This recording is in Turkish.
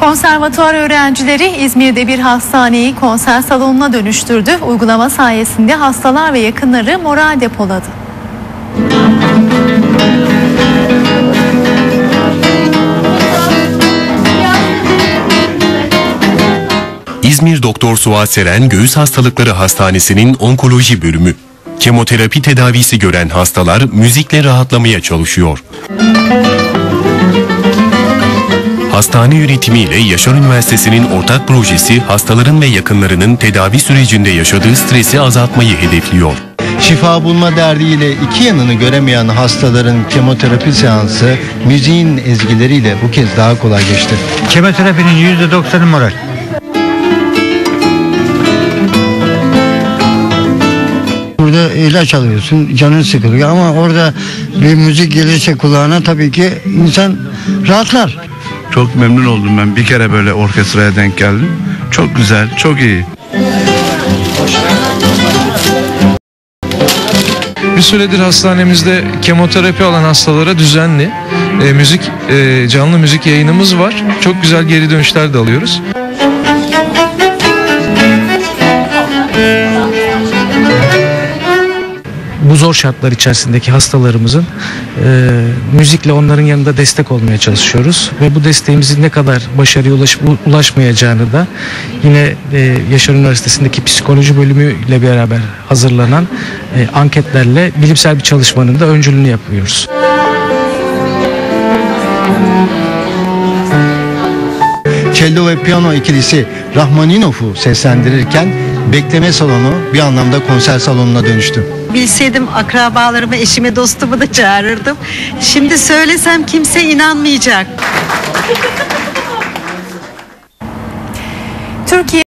Konservatuar öğrencileri İzmir'de bir hastaneyi konser salonuna dönüştürdü. Uygulama sayesinde hastalar ve yakınları moral depoladı. İzmir Doktor Suat Seren Göğüs Hastalıkları Hastanesi'nin onkoloji bölümü. Kemoterapi tedavisi gören hastalar müzikle rahatlamaya çalışıyor. Hastane yönetimiyle Yaşar Üniversitesi'nin ortak projesi hastaların ve yakınlarının tedavi sürecinde yaşadığı stresi azaltmayı hedefliyor. Şifa bulma derdiyle iki yanını göremeyen hastaların kemoterapi seansı müziğin ezgileriyle bu kez daha kolay geçti. Kemoterapinin %90'ı moral. Burada ilaç alıyorsun, canın sıkılıyor ama orada bir müzik gelirse kulağına tabii ki insan rahatlar. Çok memnun oldum ben. Bir kere böyle orkestraya denk geldim. Çok güzel, çok iyi. Bir süredir hastanemizde kemoterapi alan hastalara düzenli e, müzik e, canlı müzik yayınımız var. Çok güzel geri dönüşler de alıyoruz. Bu zor şartlar içerisindeki hastalarımızın e, müzikle onların yanında destek olmaya çalışıyoruz ve bu desteğimizin ne kadar başarıya ulaş, ulaşmayacağını da yine e, Yaşar Üniversitesi'ndeki psikoloji bölümüyle beraber hazırlanan e, anketlerle bilimsel bir çalışmanın da öncülüğünü yapıyoruz. Cello ve piyano ikilisi Rahmaninov'u seslendirirken bekleme salonu bir anlamda konser salonuna dönüştü. Bilseydim akrabalarımı, eşimi, dostumu da çağırırdım. Şimdi söylesem kimse inanmayacak. Türkiye